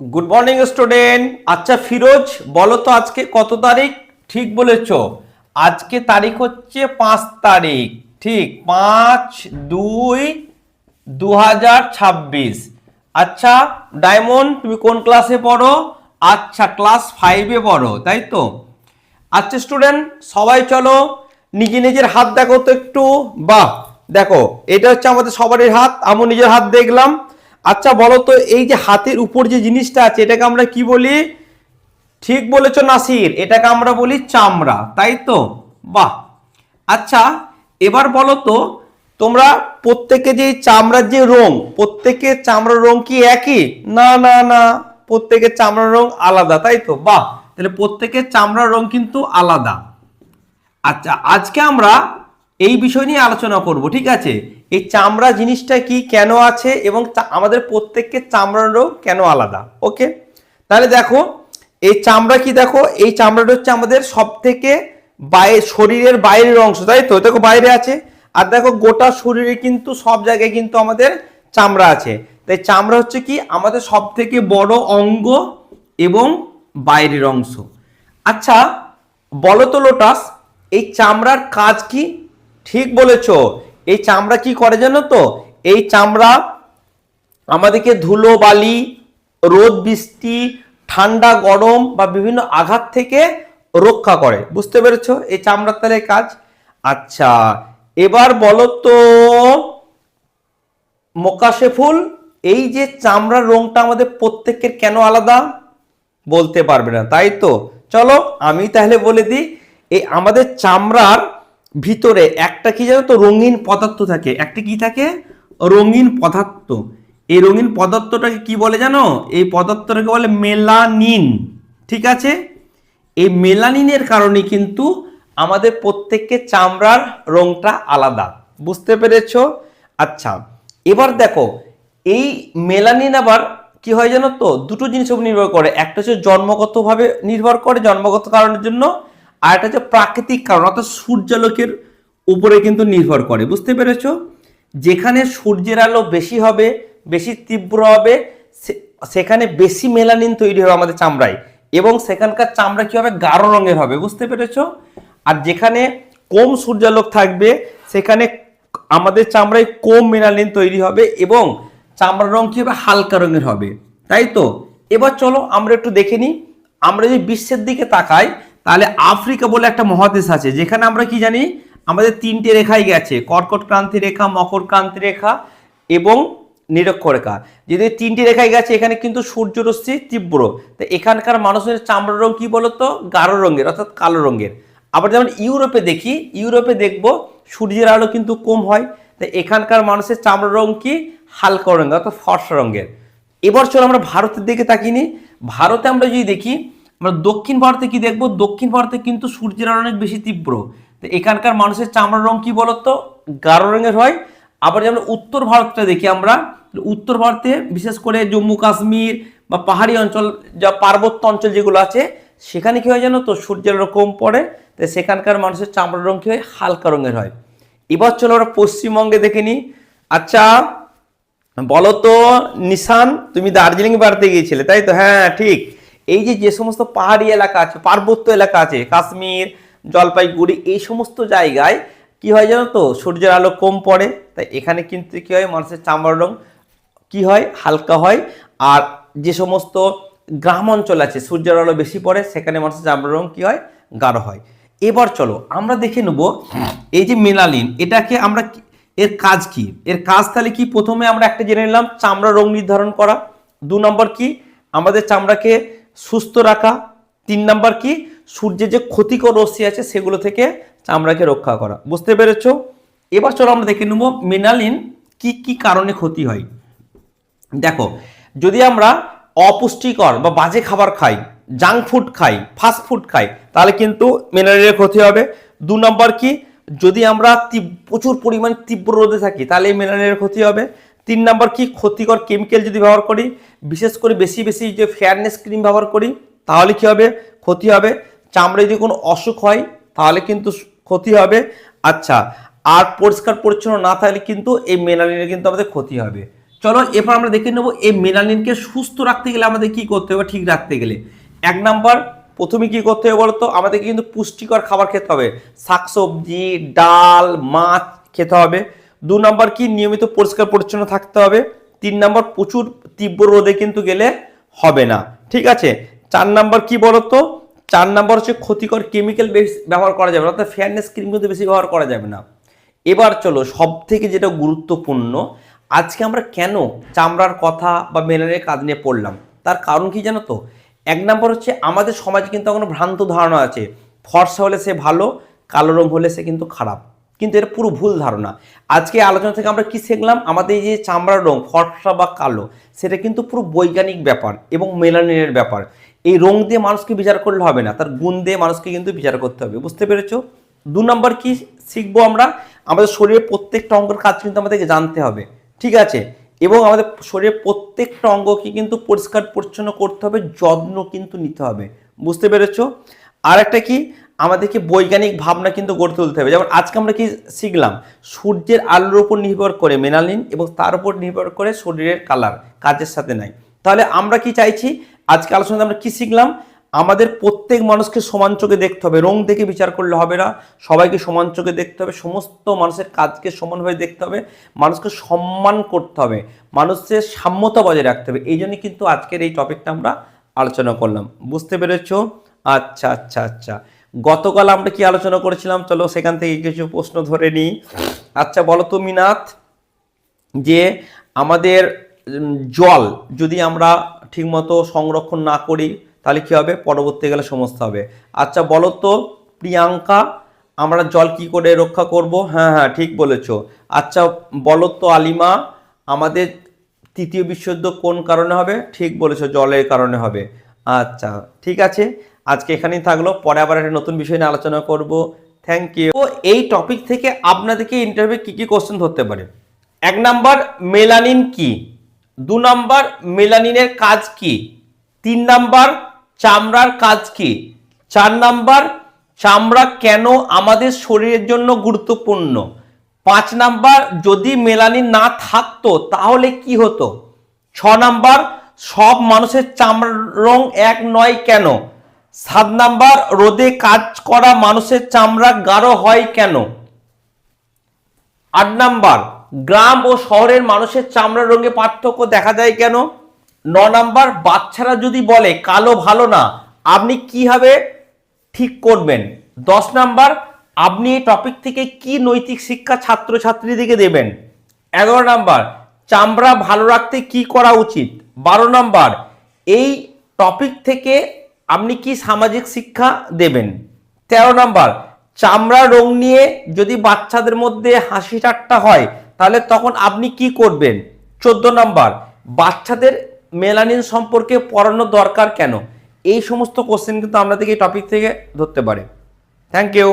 Good morning student আচ্ছা ফিরোজ, বলো তো আজকে কত তারিখ? ঠিক বলেছ। আজকে তারিখ হচ্ছে পাঁচ তারিখ। ঠিক, পাঁচ দুই দু আচ্ছা ডায়মন্ড, তুমি কোন ক্লাসে পড়ো? আচ্ছা ক্লাস ফাইভে পড়ো, তাই তো? আচ্ছা স্টুডেন্ট সবাই চলো। নিজে নিজের হাত দেখো তো একটু। বাহ, দেখো, এটা হচ্ছে আমাদের সবারই হাত। আমি নিজের হাত দেখলাম। আচ্ছা বলো তো এই যে হাতের উপর যে জিনিসটা আছে, এটাকে আমরা কি বলি? ঠিক বলেছ নাসির, এটাকে আমরা বলি চামড়া, তাই তো? বাহ! আচ্ছা এবার বলো তো তোমরা প্রত্যেকে যে চামড়ার যে রং, প্রত্যেকের চামড়ার রং কি একই? না না না, প্রত্যেকের চামড়ার রং আলাদা, তাই তো? বাহ! তাহলে প্রত্যেকের চামড়ার রং কিন্তু আলাদা। আচ্ছা আজকে আমরা এই বিষয় নিয়ে আলোচনা করব, ঠিক আছে? এই চামড়া জিনিসটা কি কেন আছে এবং আমাদের প্রত্যেককে চামড়ার রোগ কেন আলাদা, ওকে? তাহলে দেখো, এই চামড়া কি দেখো? এই চামড়াটা হচ্ছে আমাদের সব থেকে বাইরে শরীরের বাইরের অংশ, তাই তো? দেখো বাইরে আছে। আর দেখো গোটা শরীরে কিন্তু সব জায়গায় কিন্তু আমাদের চামড়া আছে। তাই চামড়া হচ্ছে কি? আমাদের সব থেকে বড় অঙ্গ এবং বাইরের অংশ। আচ্ছা বলো তো, লোটাস, এই চামড়ার কাজ কি? ঠিক বলেছ। এই চামড়া কি করে জানো তো? এই চামড়া আমাদেরকে ধুলো, বালি, রোদ, বৃষ্টি, ঠান্ডা, গরম বা বিভিন্ন আঘাত থেকে রক্ষা করে। বুঝতে পেরেছ? এই চামড়ার তাহলে কাজ? আচ্ছা এবার বলো তো, মোকাশে ফুল, এই যে চামড়ার রংটা আমাদের প্রত্যেকের কেন আলাদা? বলতে পারবে না, তাই তো? চলো, আমি তাহলে বলে দিই, এই আমাদের চামড়ার ভিতরে একটা কি জানো তো রঙিন পদার্থ থাকে? একটা কি থাকে? রঙিন পদার্থ। এই রঙিন পদার্থটাকে কি বলে জানো? এই পদার্থটাকে বলে মেলানিন। ঠিক আছে? এই মেলানিনের কারণে কিন্তু আমাদের প্রত্যেককে চামড়ার রংটা আলাদা। বুঝতে পেরেছ? আচ্ছা এবার দেখো, এই মেলানিন আবার কি হয় জানো তো? দুটো জিনিস নির্ভর করে। একটা হচ্ছে জন্মগতভাবে নির্ভর করে জন্মগত কারণের জন্য আর একটা হচ্ছে প্রাকৃতিক কারণ, অর্থাৎ সূর্যালোকের উপরে কিন্তু নির্ভর করে, বুঝতে পেরেছ? যেখানে সূর্যের আলো বেশি হবে, বেশি তীব্র হবে সেখানে বেশি মেলানিন তৈরি হবে আমাদের চামড়ায়, এবং সেখানকার চামড়া কি হবে? গাঢ় রঙের হবে, বুঝতে পেরেছ? আর যেখানে কম সূর্যালোক থাকবে, সেখানে আমাদের চামড়ায় কম মেলানিন তৈরি হবে, এবং চামড়ার রং কি হবে? হালকা রঙের হবে, তাই তো? এবার চলো আমরা একটু দেখে নিই। আমরা যদি বিশ্বের দিকে তাকাই তাহলে আফ্রিকা বলে একটা মহাদেশ আছে, যেখানে আমরা কি জানি? আমাদের তিনটে রেখাই গেছে, কর্কট ক্রান্তি রেখা, মকর ক্রান্তি রেখা এবং নিরক্ষরেখা যদি তিনটি রেখায় গেছে, এখানে কিন্তু সূর্যরশ্মি তীব্র। তো এখানকার মানুষের চামড়ার রং কি বলতো? গাঢ় রঙের, অর্থাৎ কালো রঙের। আবার যেমন ইউরোপে দেখি, ইউরোপে দেখব সূর্যের আলো কিন্তু কম হয়, তো এখানকার মানুষের চামড়ার রং কি? হালকা রঙের, অর্থাৎ ফর্সা রঙের। এবার চলো আমরা ভারতের দিকে তাকিনি ভারতে আমরা যদি দেখি আমরা দক্ষিণ ভারতে কি দেখব? দক্ষিণ ভারতে কিন্তু সূর্যের অনেক বেশি তীব্র। তো এখানকার মানুষের চামড়ার রং কি বলতো? গাঢ় রঙের হয়। আবার যেমন উত্তর ভারতটা দেখি আমরা, উত্তর ভারতে বিশেষ করে জম্মু কাশ্মীর বা পাহাড়ি অঞ্চল যা পার্বত্য অঞ্চল যেগুলো আছে, সেখানে কি হয় জানো তো? সূর্যের আলো কম পড়ে তাই সেখানকার মানুষের চামড়ার রং কি হয়? হালকা রঙের হয়। এবার চলো আমরা পশ্চিমবঙ্গে দেখে নিই। আচ্ছা বলো তো, নিশান, তুমি দার্জিলিং বেড়াতে গিয়েছিলে, তাই তো? হ্যাঁ ঠিক। এই যে যে সমস্ত পাহাড়ি এলাকা আছে, পার্বত্য এলাকা আছে, কাশ্মীর, জলপাইগুড়ি, এই সমস্ত জায়গায় কি হয় জানো তো? সূর্যের আলো কম পড়ে, তাই এখানে কিন্তু কি হয়? মানুষের চামড়ার রং কি হয়? হালকা হয়। আর যে সমস্ত গ্রাম অঞ্চল আছে, সূর্যের আলো বেশি পড়ে, সেখানে মানুষের চামড়ার রং কি হয়? গাঢ় হয়। এবার চলো, আমরা দেখে নেব এই যে মেলালিন এটাকে আমরা এর কাজ কি? এর কাজ তাহলে কি? প্রথমে আমরা একটা জেনে নিলাম চামড়া রং নির্ধারণ করা। দু নম্বর কি? আমাদের চামড়াকে সুস্থ রাখা। তিন নাম্বার কি? সূর্যের যে ক্ষতিকর রশ্মি আছে সেগুলো থেকে চামড়াকে রক্ষা করা। বুঝতে পেরেছ? এবার চলো আমরা দেখে নেব মেনালিন কি কি কারণে ক্ষতি হয়। দেখো, যদি আমরা অপুষ্টিকর বা বাজে খাবার খাই, জাঙ্ক ফুড খাই, ফাস্ট ফুড খাই, তাহলে কিন্তু মিনারেলের ক্ষতি হবে। দু নম্বর কি? যদি আমরা প্রচুর পরিমাণ তীব্র রোদে থাকি, তাহলে এই মিনারেলের ক্ষতি হবে। তিন নম্বর কি? ক্ষতিকর কেমিক্যাল যদি ব্যবহার করি, বিশেষ করে বেশি বেশি যে ফেয়ারনেস ক্রিম ব্যবহার করি, তাহলে কি হবে? ক্ষতি হবে। চামড়ায় যদি কোনো অসুখ হয়, তাহলে কিন্তু ক্ষতি হবে। আচ্ছা আর পরিষ্কার পরিচ্ছন্ন না থাকলে কিন্তু এই মেলানিনের কিন্তু আমাদের ক্ষতি হবে। চলো, এরপর আমরা দেখে নেব এই মেলানিনকে সুস্থ রাখতে গেলে আমাদের কি করতে হবে ঠিক রাখতে গেলে। এক নাম্বার, প্রথমে কি করতে হবে বলতো? আমাদেরকে কিন্তু পুষ্টিকর খাবার খেতে হবে। শাকসবজি, ডাল, মাছ খেতে হবে। দু নম্বর কি? নিয়মিত পরিষ্কার পরিচ্ছন্ন থাকতে হবে। তিন নম্বর, প্রচুর তীব্র রোদে কিন্তু গেলে হবে না। ঠিক আছে? চার নাম্বার কি বলতো? চার নাম্বার হচ্ছে ক্ষতিকর কেমিক্যাল ব্যবহার করা যাবে না, অর্থাৎ ফেয়ারনেস ক্রিম কিন্তু বেশি ব্যবহার করা যাবে না। এবার চলো সব থেকে যেটা গুরুত্বপূর্ণ, আজকে আমরা কেন চামড়ার কথা বা মেলানের কাজ নিয়ে পড়লাম? তার কারণ কি জানো তো? এক নম্বর হচ্ছে আমাদের সমাজে কিন্তু এখনও ভ্রান্ত ধারণা আছে, ফর্সা হলে সে ভালো, কালো রং হলে সে কিন্তু খারাপ। কিন্তু এটা পুরো ভুল ধারণা। আজকে আলোচনা থেকে আমরা কি শিখলাম? আমাদের যে চামড়ার রং, ফর্সা বা কালো, সেটা কিন্তু পুরো বৈজ্ঞানিক ব্যাপার এবং মেলানিনের ব্যাপার। এই রং দিয়ে মানুষকে বিচার করলে হবে না, তার গুণ দিয়ে মানুষকে কিন্তু বিচার করতে হবে, বুঝতে পেরেছ? দু নম্বর কি শিখব আমরা? আমাদের শরীরের প্রত্যেকটা অঙ্গের কাজ কিন্তু আমাদেরকে জানতে হবে, ঠিক আছে? এবং আমাদের শরীরের প্রত্যেকটা অঙ্গকে কিন্তু পরিষ্কার পরিচ্ছন্ন করতে হবে, যত্ন কিন্তু নিতে হবে, বুঝতে পেরেছ? আর একটা কি? আমাদেরকে বৈজ্ঞানিক ভাবনা কিন্তু গড়ে তুলতে হবে। যেমন আজকে আমরা কি শিখলাম? সূর্যের আলোর উপর নির্ভর করে মেনালিন এবং তার উপর নির্ভর করে শরীরের কালার কাজের সাথে নাই। তাহলে আমরা কি চাইছি? আজকে আলোচনাতে আমরা কি শিখলাম? আমাদের প্রত্যেক মানুষকে সমান চোখে দেখতে হবে। রং দেখে বিচার করলে হবে না। সবাইকে সমান চোখে দেখতে হবে। সমস্ত মানুষের কাজকে সমানভাবে দেখতে হবে। মানুষকে সম্মান করতে হবে। মানুষের সাম্যতা বজায় রাখতে হবে। এই জন্য কিন্তু আজকের এই টপিকটা আমরা আলোচনা করলাম। বুঝতে পেরেছ? আচ্ছা আচ্ছা আচ্ছা। গতকাল আমরা কি আলোচনা করেছিলাম? চলো সেখান থেকে কিছু প্রশ্ন ধরে নিই। আচ্ছা বলো তো মিনাথ যে আমাদের জল যদি আমরা ঠিকমতো সংরক্ষণ না করি, তাহলে কি হবে? পরবর্তীকালে সমস্যা হবে। আচ্ছা বলো তো প্রিয়াঙ্কা, আমরা জল কি করে রক্ষা করব? হ্যাঁ হ্যাঁ ঠিক বলেছ। আচ্ছা বলো তো আলিমা, আমাদের তৃতীয় বিশ্বযুদ্ধ কোন কারণে হবে? ঠিক বলেছ, জলের কারণে হবে। আচ্ছা ঠিক আছে। আজকে এখানেই থাকল। পরে আবার একটা নতুন বিষয় নিয়ে আলোচনা করব। থ্যাংক ইউ তো এই টপিক থেকে আপনাদেরকে ইন্টারভিউ কি কি কোশ্চেন ধরতে পারে? এক নাম্বার মেলানিন কি? দু নাম্বার মেলানিনের কাজ কি? তিন নাম্বার, চামড়ার কাজ কি? চার নাম্বার, চামড়া কেন আমাদের শরীরের জন্য গুরুত্বপূর্ণ? পাঁচ নাম্বার, যদি মেলানিন না থাকতো তাহলে কি হতো? ছ নাম্বার, সব মানুষের চামড়ার রং এক নয় কেন? সাত নাম্বার, রোদে কাজ করা মানুষের চামড়া গাঢ় হয় কেন? আট নাম্বার, গ্রাম ও শহরের মানুষের চামড়ার রঙে পার্থক্য দেখা যায় কেন? ন নাম্বার, বাচ্চারা যদি বলে, কালো ভালো না, আপনি কীভাবে ঠিক করবেন। দশ নাম্বার, আপনি এই টপিক থেকে কি নৈতিক শিক্ষা ছাত্রছাত্রীদেরকে দেবেন? এগারো নাম্বার, চামড়া ভালো রাখতে কি করা উচিত? বারো নাম্বার, এই টপিক থেকে আপনি কি সামাজিক শিক্ষা দেবেন? তেরো নাম্বার, চামড়া রং নিয়ে যদি বাচ্চাদের মধ্যে হাসি ঠাট্টা হয়, তাহলে তখন আপনি কি করবেন? চোদ্দ নম্বর, বাচ্চাদের মেলানিন সম্পর্কে পড়ানো দরকার কেন? এই সমস্ত কোশ্চেন কিন্তু আপনাদেরকে এই টপিক থেকে ধরতে পারে। Thank you